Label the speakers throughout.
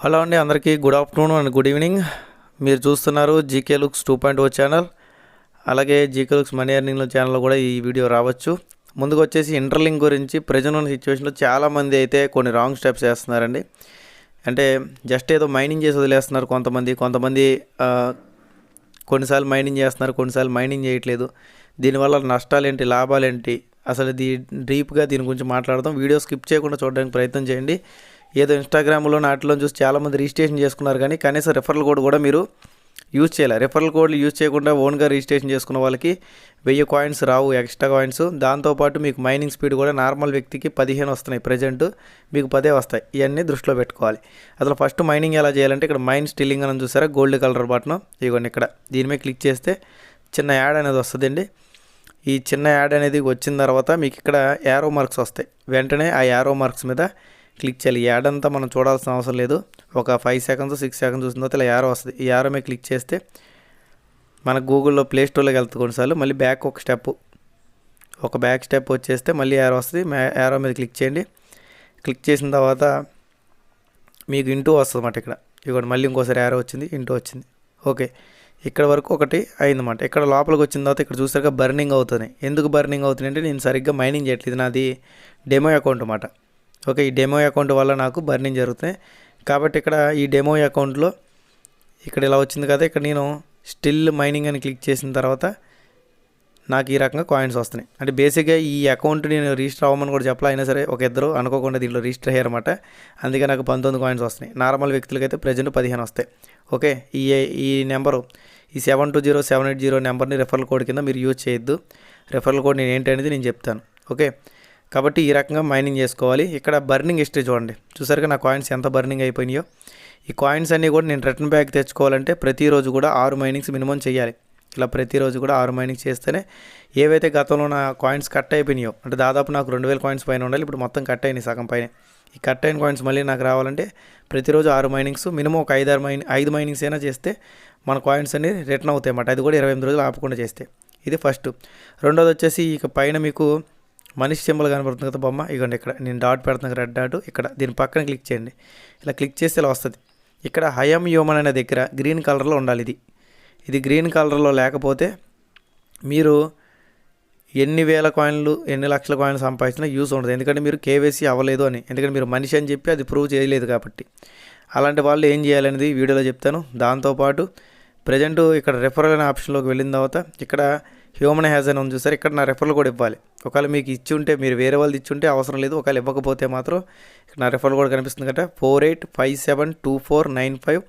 Speaker 1: Hello అండి అందరికీ good afternoon and good evening. మీరు చూస్తున్నారు GK looks two point O channel. అలాగే జీకే లుక్స్ మనీ ఎర్నింగ్ ఛానల్లో కూడా ఈ వీడియో రావచ్చు. ముందుకు వచ్చేసి ఇంటర్లింక్ గురించి ప్రజెంట్ ఉన్న సిచ్యువేషన్లో చాలామంది అయితే కొన్ని రాంగ్ స్టెప్స్ వేస్తున్నారండి. అంటే జస్ట్ ఏదో మైనింగ్ చేసి వదిలేస్తున్నారు కొంతమంది. కొంతమంది కొన్నిసార్లు మైనింగ్ చేస్తున్నారు కొన్నిసార్లు మైనింగ్ చేయట్లేదు. దీనివల్ల నష్టాలు ఏంటి లాభాలు ఏంటి అసలు దీ డీప్గా దీని గురించి మాట్లాడదాం. వీడియో స్కిప్ చేయకుండా చూడడానికి ప్రయత్నం చేయండి. ఏదో ఇన్స్టాగ్రామ్లో నాటిలో చూసి చాలామంది రిజిస్ట్రేషన్ చేసుకున్నారు కానీ కనీసం రెఫరల్ కోడ్ కూడా మీరు యూజ్ చేయాలి. రెఫరల్ కోడ్లు యూజ్ చేయకుండా ఓన్గా రిజిస్ట్రేషన్ చేసుకున్న వాళ్ళకి వెయ్యి కాయిన్స్ రావు ఎక్స్ట్రా కాయిన్స్ దాంతోపాటు మీకు మైనింగ్ స్పీడ్ కూడా నార్మల్ వ్యక్తికి పదిహేను వస్తున్నాయి ప్రజెంట్ మీకు పదే వస్తాయి. ఇవన్నీ దృష్టిలో పెట్టుకోవాలి. అసలు ఫస్ట్ మైనింగ్ ఎలా చేయాలంటే ఇక్కడ మైన్ స్టిల్లింగ్ అని చూసారా? గోల్డ్ కలర్ బటన్ ఇదిగోండి ఇక్కడ. దీని మీద క్లిక్ చేస్తే చిన్న యాడ్ అనేది వస్తుందండి. ఈ చిన్న యాడ్ అనేది వచ్చిన తర్వాత మీకు ఇక్కడ యారో మార్క్స్ వస్తాయి. వెంటనే ఆ యారో మార్క్స్ మీద క్లిక్ చేయాలి. యాడ్ అంతా మనం చూడాల్సిన అవసరం లేదు. ఒక ఫైవ్ సెకండ్స్ సిక్స్ సెకండ్స్ చూసిన తర్వాత ఇలా యారో వస్తుంది. ఈ యారో మీద క్లిక్ చేస్తే మన గూగుల్లో ప్లే స్టోర్లోకి వెళ్తుంది కొన్నిసార్లు. మళ్ళీ బ్యాక్ ఒక స్టెప్ ఒక బ్యాక్ స్టెప్ వచ్చేస్తే మళ్ళీ యారో వస్తుంది. యారో మీద క్లిక్ చేయండి. క్లిక్ చేసిన తర్వాత మీకు ఇంటూ వస్తుంది అన్నమాట ఇక్కడ. ఇవ్వండి మళ్ళీ ఇంకోసారి యారో వచ్చింది ఇంటూ వచ్చింది. ఓకే. ఇక్కడ వరకు ఒకటి అయిందన్నమాట. ఇక్కడ లోపలికి వచ్చిన తర్వాత ఇక్కడ చూసారుగా బర్నింగ్ అవుతుంది. ఎందుకు బర్నింగ్ అవుతుంది అంటే నేను సరిగ్గా మైనింగ్ చేయట్లేదు. నాది డెమో అకౌంట్ అన్నమాట. ఓకే ఈ డెమో అకౌంట్ వల్ల నాకు బర్నింగ్ జరుగుతాయి కాబట్టి ఇక్కడ ఈ డెమో అకౌంట్లో ఇక్కడ ఇలా వచ్చింది కదా ఇక్కడ నేను స్టిల్ మైనింగ్ అని క్లిక్ చేసిన తర్వాత నాకు ఈ రకంగా కాయిన్స్ వస్తున్నాయి. అంటే బేసిక్గా ఈ అకౌంట్ నేను రిజిస్టర్ అవ్వమని కూడా చెప్పాలి అయినా సరే ఒక ఇద్దరు అనుకోకుండా దీంట్లో రిజిస్టర్ అయ్యారన్నమాట. అందుకే నాకు పంతొమ్మిది కాయిన్స్ వస్తున్నాయి. నార్మల్ వ్యక్తులకైతే ప్రజెంట్ పదిహేను వస్తాయి. ఓకే ఈ ఈ నెంబరు ఈ seven two zero seven eight zero నెంబర్ని రెఫరల్ కోడ్ కింద మీరు యూజ్ చేయొద్దు. రెఫరల్ కోడ్ నేను ఏంటి అనేది నేను చెప్తాను. ఓకే కాబట్టి ఈ రకంగా మైనింగ్ చేసుకోవాలి. ఇక్కడ బర్నింగ్ హిస్టరీ చూడండి. చూసారుగా నా కాయిన్స్ ఎంత బర్నింగ్ అయిపోయినాయో. ఈ కాయిన్స్ అన్నీ కూడా నేను రిటర్న్ బ్యాక్ తెచ్చుకోవాలంటే ప్రతిరోజు కూడా ఆరు మైనింగ్స్ మినిమం చేయాలి. ఇలా ప్రతిరోజు కూడా ఆరు మైనింగ్ చేస్తేనే ఏవైతే గతంలో నా కాయిన్స్ కట్ అయిపోయినాయో అంటే దాదాపు నాకు రెండు వేల కాయిన్స్ పైన ఉండాలి. ఇప్పుడు మొత్తం కట్ అయినాయి సగం పైన. ఈ కట్ అయిన కాయిన్స్ మళ్ళీ నాకు రావాలంటే ప్రతిరోజు ఆరు మైనింగ్స్ మినిమం ఒక ఐదు ఆరు మైన్ ఐదు మైనింగ్స్ అయినా చేస్తే మన కాయిన్స్ అన్ని రిటర్న్ అవుతాయి అన్నమాట. అది కూడా ఇరవై ఎనిమిది రోజులు ఆపకుండా చేస్తే. ఇది ఫస్ట్ రెండోది వచ్చేసి ఇక పైన మీకు మనిషి సింబల్ కనబడుతుంది కదా బొమ్మ. ఇగోండి ఇక్కడ నేను డాట్ పెడుతున్నాను రెడ్ డాట్ ఇక్కడ దీని పక్కన క్లిక్ చేయండి. ఇలా క్లిక్ చేస్తే ఇలా వస్తుంది. ఇక్కడ హయం హ్యూమన్ అనే దగ్గర గ్రీన్ కలర్లో ఉండాలి ఇది. ఇది గ్రీన్ కలర్లో లేకపోతే మీరు ఎన్ని వేల కాయిన్లు ఎన్ని లక్షల కాయిన్లు సంపాదించినా యూస్ ఉండదు. ఎందుకంటే మీరు కేవైసీ అవ్వలేదు అని. ఎందుకంటే మీరు మనిషి అని చెప్పి అది ప్రూవ్ చేయలేదు కాబట్టి. అలాంటి వాళ్ళు ఏం చేయాలనేది వీడియోలో చెప్తాను. దాంతోపాటు ప్రజెంట్ ఇక్కడ రెఫరల్ అనే ఆప్షన్లోకి వెళ్ళిన తర్వాత ఇక్కడ హ్యూమన్ హ్యాజ్ అని ఉంది చూసారు? ఇక్కడ నా రెఫరల్ కూడా ఇవ్వాలి. ఒకవేళ మీకు ఇచ్చి ఉంటే మీరు వేరే వాళ్ళది ఇచ్చి ఉంటే అవసరం లేదు. ఒకవేళ ఇవ్వకపోతే మాత్రం ఇక్కడ నా రెఫరల్ కూడా కనిపిస్తుంది కదా. Four eight five seven two four nine five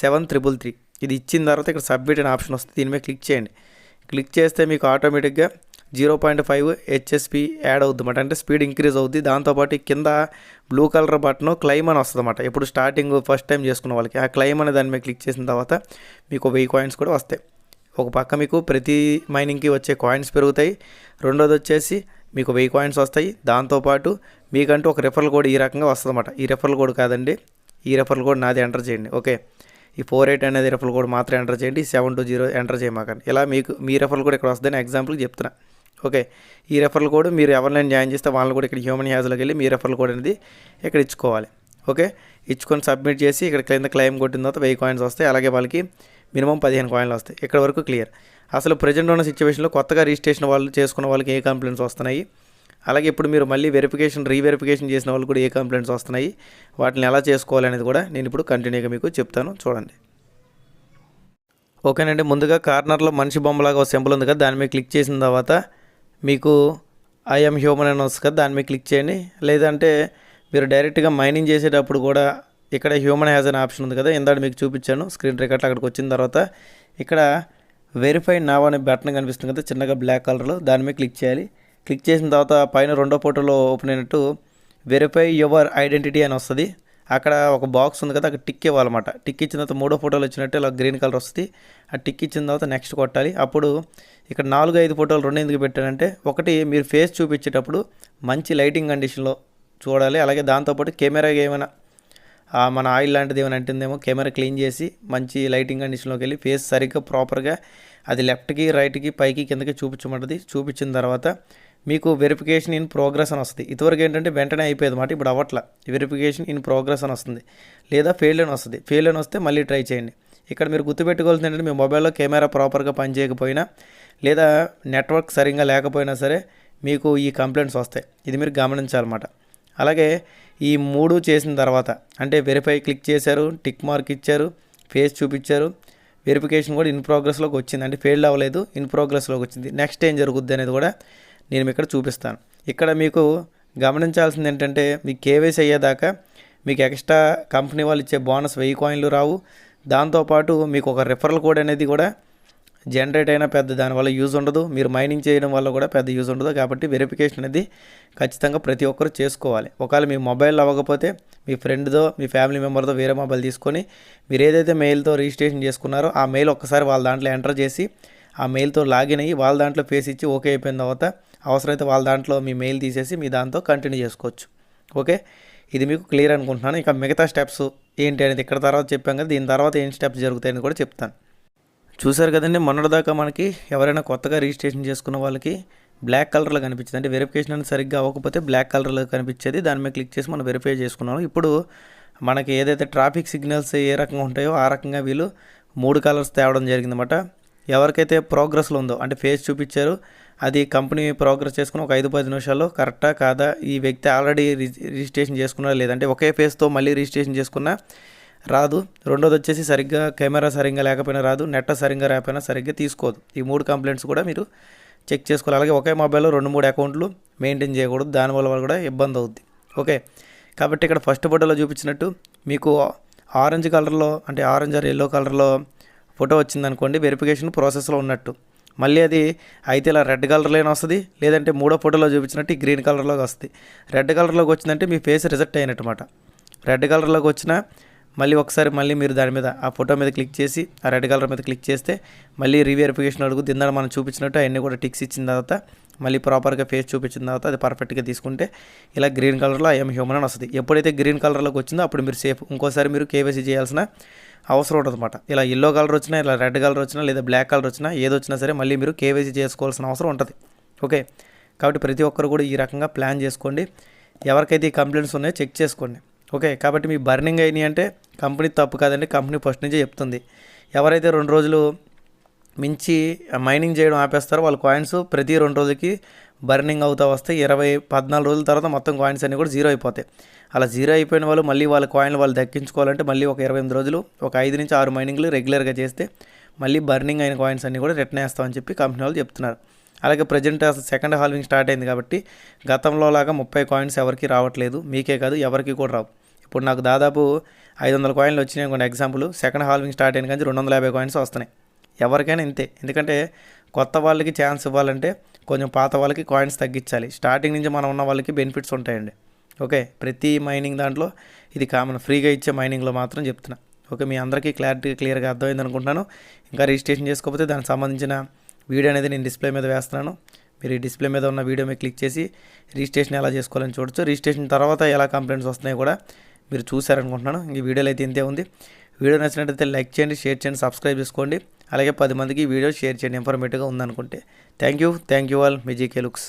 Speaker 1: seven triple three ఇది ఇచ్చిన తర్వాత ఇక్కడ సబ్మిట్ అనే ఆప్షన్ వస్తుంది. దీని మీద క్లిక్ చేయండి. క్లిక్ చేస్తే మీకు ఆటోమేటిక్గా zero point five HSP ad అవుద్ది అంటే స్పీడ్ ఇంక్రీజ్ అవుద్ది. దాంతోపాటు కింద బ్లూ కలర్ బటన్ క్లైమ్ అని వస్తుంది అన్నమాట. ఇప్పుడు స్టార్టింగ్ ఫస్ట్ టైం చేసుకున్న వాళ్ళకి ఆ క్లైమ్ అనే దాని మీద క్లిక్ చేసిన తర్వాత మీకు వెయ్యి కాయిన్స్ కూడా వస్తాయి. ఒక పక్క మీకు ప్రతి మైనింగ్కి వచ్చే కాయిన్స్ పెరుగుతాయి. రెండోది వచ్చేసి మీకు వెయ్యి కాయిన్స్ వస్తాయి. దాంతోపాటు మీకంటూ ఒక రెఫరల్ కోడ్ ఈ రకంగా వస్తుందన్నమాట. ఈ రెఫరల్ కోడ్ కాదండి. ఈ రెఫరల్ కోడ్ నాది ఎంటర్ చేయండి. ఓకే. ఈ ఫోర్ ఎయిట్ అనేది రెఫరల్ కోడ్ మాత్రం ఎంటర్ చేయండి. సెవెన్ టూ జీరో ఎంటర్ చేయమాకండి. ఇలా మీకు మీ రెఫరల్ కోడ్ ఇక్కడ వస్తుందని ఎగ్జాంపుల్ చెప్తున్నా. ఓకే. ఈ రెఫరల్ కోడ్ మీరు ఎవరినైనా జాయిన్ చేస్తే వాళ్ళని కూడా ఇక్కడ హ్యూమన్ హ్యాజ్లోకి వెళ్ళి మీ రెఫరల్ కోడ్ అనేది ఇక్కడ ఇచ్చుకోవాలి. ఓకే? ఇచ్చుకొని సబ్మిట్ చేసి ఇక్కడ కింద క్లెయిమ్ కొట్టిన తర్వాత వెయ్యి కాయిన్స్ వస్తాయి. అలాగే వాళ్ళకి మినిమం పదిహేను కాయిన్లు వస్తాయి. ఇక్కడ వరకు క్లియర్. అసలు ప్రజెంట్ ఉన్న సిచ్యువేషన్లో కొత్తగా రిజిస్ట్రేషన్ వాళ్ళు చేసుకున్న వాళ్ళకి ఏ కంప్లైంట్స్ వస్తున్నాయి? అలాగే ఇప్పుడు మీరు మళ్ళీ వెరిఫికేషన్ రీవెరిఫికేషన్ చేసిన వాళ్ళు కూడా ఏ కంప్లైంట్స్ వస్తున్నాయి? వాటిని ఎలా చేసుకోవాలనేది కూడా నేను ఇప్పుడు కంటిన్యూగా మీకు చెప్తాను. చూడండి. ఓకేనండి. ముందుగా కార్నర్లో మనిషి బొమ్మలాగా ఒక సింబల్ ఉంది కదా దాని మీద క్లిక్ చేసిన తర్వాత మీకు ఐఎమ్ హ్యూమన్ అని వస్తుంది కదా దాని మీద క్లిక్ చేయండి. లేదంటే మీరు డైరెక్ట్గా మైనింగ్ చేసేటప్పుడు కూడా ఇక్కడ హ్యూమన్ హ్యాజ్ అనే ఆప్షన్ ఉంది కదా ఇందాక మీకు చూపించాను. స్క్రీన్ రికార్డ్ అక్కడికి వచ్చిన తర్వాత ఇక్కడ వెరిఫై నావ్ అనే బటన్ కనిపిస్తుంది కదా చిన్నగా బ్లాక్ కలర్లో. దాని మీద క్లిక్ చేయాలి. క్లిక్ చేసిన తర్వాత పైన రెండో ఫోటోలో ఓపెన్ అయినట్టు వెరిఫై యువర్ ఐడెంటిటీ అని వస్తుంది. అక్కడ ఒక బాక్స్ ఉంది కదా అక్కడ టిక్ ఇవ్వాలన్నమాట. టిక్ ఇచ్చిన తర్వాత మూడో ఫోటోలు వచ్చినట్టు ఇలా గ్రీన్ కలర్ వస్తుంది. ఆ టిక్ ఇచ్చిన తర్వాత నెక్స్ట్ కొట్టాలి. అప్పుడు ఇక్కడ నాలుగు ఐదు ఫోటోలు రెండు ఎందుకు పెట్టానంటే ఒకటి మీరు ఫేస్ చూపించేటప్పుడు మంచి లైటింగ్ కండిషన్లో చూడాలి. అలాగే దాంతోపాటు కెమెరా ఏమైనా మన ఆయిల్ లాంటిది ఏమైనా అంటుందేమో కెమెరా క్లీన్ చేసి మంచి లైటింగ్ కండిషన్లోకి వెళ్ళి ఫేస్ సరిగ్గా ప్రాపర్గా అది లెఫ్ట్కి రైట్కి పైకి కిందకి చూపించమంటది. చూపించిన తర్వాత మీకు వెరిఫికేషన్ ఇన్ ప్రోగ్రెస్ అని వస్తుంది. ఇదివరకు ఏంటంటే వెంటనే అయిపోయేది మాట. ఇప్పుడు అవ్వట్ల. వెరిఫికేషన్ ఇన్ ప్రోగ్రెస్ అని వస్తుంది. లేదా ఫెయిల్ అని వస్తుంది. ఫెయిల్ అని వస్తే మళ్ళీ ట్రై చేయండి. ఇక్కడ మీరు గుర్తుపెట్టుకోవాల్సింది ఏంటంటే మీ మొబైల్లో కెమెరా ప్రాపర్గా పనిచేయకపోయినా లేదా నెట్వర్క్ సరిగ్గా లేకపోయినా సరే మీకు ఈ కంప్లైంట్స్ వస్తాయి. ఇది మీరు గమనించాలన్నమాట. అలాగే ఈ మూడు చేసిన తర్వాత అంటే వెరిఫై క్లిక్ చేశారు టిక్ మార్క్ ఇచ్చారు ఫేస్ చూపించారు వెరిఫికేషన్ కూడా ఇన్ ప్రోగ్రెస్లోకి వచ్చింది. అంటే ఫెయిల్ అవ్వలేదు ఇన్ ప్రోగ్రెస్లోకి వచ్చింది. నెక్స్ట్ ఏం జరుగుద్ది అనేది కూడా నేను ఇక్కడ చూపిస్తాను. ఇక్కడ మీకు గమనించాల్సింది ఏంటంటే మీకు కేవైసీ అయ్యేదాకా మీకు ఎక్స్ట్రా కంపెనీ వాళ్ళు ఇచ్చే బోనస్ వెయ్యి కాయిన్లు రావు. దాంతోపాటు మీకు ఒక రిఫరల్ కోడ్ అనేది కూడా జనరేట్ అయినా పెద్ద దానివల్ల యూజ్ ఉండదు. మీరు మైనింగ్ చేయడం వల్ల కూడా పెద్ద యూజ్ ఉండదు. కాబట్టి వెరిఫికేషన్ అనేది ఖచ్చితంగా ప్రతి ఒక్కరు చేసుకోవాలి. ఒకవేళ మీ మొబైల్ అవ్వకపోతే మీ ఫ్రెండ్తో మీ ఫ్యామిలీ మెంబర్తో వేరే మొబైల్ తీసుకొని మీరు ఏదైతే మెయిల్తో రిజిస్ట్రేషన్ చేసుకున్నారో ఆ మెయిల్ ఒక్కసారి వాళ్ళ దాంట్లో ఎంటర్ చేసి ఆ మెయిల్తో లాగిన్ అయ్యి వాళ్ళ దాంట్లో ఫేస్ ఇచ్చి ఓకే అయిపోయిన తర్వాత అవసరమైతే వాళ్ళ దాంట్లో మీ మెయిల్ తీసేసి మీ దాంతో కంటిన్యూ చేసుకోవచ్చు. ఓకే? ఇది మీకు క్లియర్ అనుకుంటున్నాను. ఇంకా మిగతా స్టెప్స్ ఏంటి అనేది ఇక్కడ తర్వాత చెప్పాం కదా. దీని తర్వాత ఏం స్టెప్స్ జరుగుతాయని కూడా చెప్తాను. చూసారు కదండి మొన్నటిదాకా మనకి ఎవరైనా కొత్తగా రిజిస్ట్రేషన్ చేసుకున్న వాళ్ళకి బ్లాక్ కలర్లో కనిపించింది. అంటే వెరిఫికేషన్ అనేది సరిగ్గా అవ్వకపోతే బ్లాక్ కలర్లో కనిపించేది. దాని మీద క్లిక్ చేసి మనం వెరిఫై చేసుకున్నాం ఇప్పుడు మనకి ఏదైతే ట్రాఫిక్ సిగ్నల్స్ ఏ రకంగా ఉంటాయో ఆ రకంగా వీళ్ళు మూడు కలర్స్ తేవడం జరిగిందన్నమాట. ఎవరికైతే ప్రోగ్రెస్లో ఉందో అంటే ఫేస్ చూపించారు అది కంపెనీ ప్రోగ్రెస్ చేసుకుని ఒక ఐదు పది నిమిషాల్లో కరెక్టా కాదా? ఈ వ్యక్తి ఆల్రెడీ రిజిస్ట్రేషన్ చేసుకున్నా లేదంటే ఒకే ఫేస్తో మళ్ళీ రిజిస్ట్రేషన్ చేసుకున్నా రాదు. రెండోది వచ్చేసి సరిగ్గా కెమెరా సరిగ్గా లేకపోయినా రాదు. నెట్ సరిగ్గా లేకపోయినా సరిగ్గా తీసుకోదు. ఈ మూడు కంప్లైంట్స్ కూడా మీరు చెక్ చేసుకోవాలి. అలాగే ఒకే మొబైల్లో రెండు మూడు అకౌంట్లు మెయింటైన్ చేయకూడదు. దానివల్ల కూడా ఇబ్బంది అవుద్ది. ఓకే. కాబట్టి ఇక్కడ ఫస్ట్ ఫోటోలో చూపించినట్టు మీకు ఆరెంజ్ కలర్లో అంటే ఆరెంజ్ ఆర్ ఎల్లో కలర్లో ఫోటో వచ్చిందనుకోండి వెరిఫికేషన్ ప్రాసెస్లో ఉన్నట్టు. మళ్ళీ అది అయితే ఇలా రెడ్ కలర్లోనే వస్తుంది లేదంటే మూడో ఫోటోలో చూపించినట్టు ఈ గ్రీన్ కలర్లోకి వస్తుంది. రెడ్ కలర్లోకి వచ్చిందంటే మీ ఫేస్ రిజెక్ట్ అయినట్టు రెడ్ కలర్లోకి వచ్చిన మళ్ళీ ఒకసారి మళ్ళీ మీరు దాని మీద ఆ ఫోటో మీద క్లిక్ చేసి ఆ రెడ్ కలర్ మీద క్లిక్ చేస్తే మళ్ళీ రీవెరిఫికేషన్ అడుగు దిందని మనం చూపించినట్టు అవన్నీ కూడా టిక్స్ ఇచ్చిన తర్వాత మళ్ళీ ప్రాపర్గా ఫేస్ చూపించిన తర్వాత అది పర్ఫెక్ట్గా తీసుకుంటే ఇలా గ్రీన్ కలర్లో ఐఎమ్ హ్యూమన్ అని వస్తుంది. ఎప్పుడైతే గ్రీన్ కలర్లోకి వచ్చిందో అప్పుడు మీరు సేఫ్. ఇంకోసారి మీరు కేవైసీ చేయాల్సిన అవసరం ఉంటుంది ఇలా ఎల్లో కలర్ వచ్చినా ఇలా రెడ్ కలర్ వచ్చినా లేదా బ్లాక్ కలర్ వచ్చినా ఏది వచ్చినా సరే మళ్ళీ మీరు కేవైసీ చేసుకోవాల్సిన అవసరం ఉంటుంది. ఓకే? కాబట్టి ప్రతి ఒక్కరు కూడా ఈ రకంగా ప్లాన్ చేసుకోండి. ఎవరికైతే ఈ కంప్లైంట్స్ ఉన్నాయో చెక్ చేసుకోండి. ఓకే కాబట్టి మీ బర్నింగ్ అయినాయి అంటే కంపెనీ తప్పు కాదండి కంపెనీ ఫస్ట్ నుంచే చెప్తుంది. ఎవరైతే రెండు రోజులు మించి మైనింగ్ చేయడం ఆపేస్తారో వాళ్ళ కాయిన్స్ ప్రతి రెండు రోజులకి బర్నింగ్ అవుతా వస్తే ఇరవై పద్నాలుగు రోజుల తర్వాత మొత్తం కాయిన్స్ అన్నీ కూడా జీరో అయిపోతాయి. అలా జీరో అయిపోయిన వాళ్ళు మళ్ళీ వాళ్ళ కాయిన్లు వాళ్ళు దక్కించుకోవాలంటే మళ్ళీ ఒక ఇరవై ఎనిమిది రోజులు ఒక ఐదు నుంచి ఆరు మైనింగ్లు రెగ్యులర్గా చేస్తే మళ్ళీ బర్నింగ్ అయిన కాయిన్స్ అన్నీ కూడా రిటర్న్ వేస్తామని చెప్పి కంపెనీ వాళ్ళు చెప్తున్నారు. అలాగే ప్రజెంట్ అసలు సెకండ్ హాల్వింగ్ స్టార్ట్ అయింది కాబట్టి గతంలో లాగా ముప్పై కాయిన్స్ ఎవరికి రావట్లేదు. మీకే కాదు ఎవరికి కూడా రావు. ఇప్పుడు నాకు దాదాపు ఐదు వందల కాయిన్లు వచ్చినాయి కొన్ని ఎగ్జాంపుల్ సెకండ్ హాల్వింగ్ స్టార్ట్ అయిన కానీ రెండు వందల యాభై కాయిన్స్ వస్తున్నాయి. ఎవరికైనా ఇంతే. ఎందుకంటే కొత్త వాళ్ళకి ఛాన్స్ ఇవ్వాలంటే కొంచెం పాత వాళ్ళకి కాయిన్స్ తగ్గించాలి. స్టార్టింగ్ నుంచి మనం ఉన్న వాళ్ళకి బెనిఫిట్స్ ఉంటాయండి. ఓకే ప్రతి మైనింగ్ దాంట్లో ఇది కామన్ ఫ్రీగా ఇచ్చే మైనింగ్లో మాత్రం చెప్తున్నా. ఓకే మీ అందరికీ క్లారిటీ క్లియర్గా అర్థమైంది అనుకుంటున్నాను. ఇంకా రిజిస్ట్రేషన్ చేసుకోకపోతే దానికి సంబంధించిన వీడియో అనేది నేను డిస్ప్లే మీద వేస్తున్నాను. మీరు ఈ డిస్ప్లే మీద ఉన్న వీడియో మీద క్లిక్ చేసి రిజిస్ట్రేషన్ ఎలా చేసుకోవాలని చూడొచ్చు. రిజిస్ట్రేషన్ తర్వాత ఎలా కంప్లైంట్స్ వస్తున్నాయి కూడా మీరు చూసారనుకుంటున్నాను ఈ వీడియోలో అయితే ఇంతే ఉంది. వీడియో నచ్చినట్లయితే లైక్ చేయండి షేర్ చేయండి సబ్స్క్రైబ్ చేసుకోండి. అలాగే పది మందికి వీడియో షేర్ చేయండి. ఇన్ఫర్మేటివ్గా ఉందనుకుంటే. Thank you thank you all me GK looks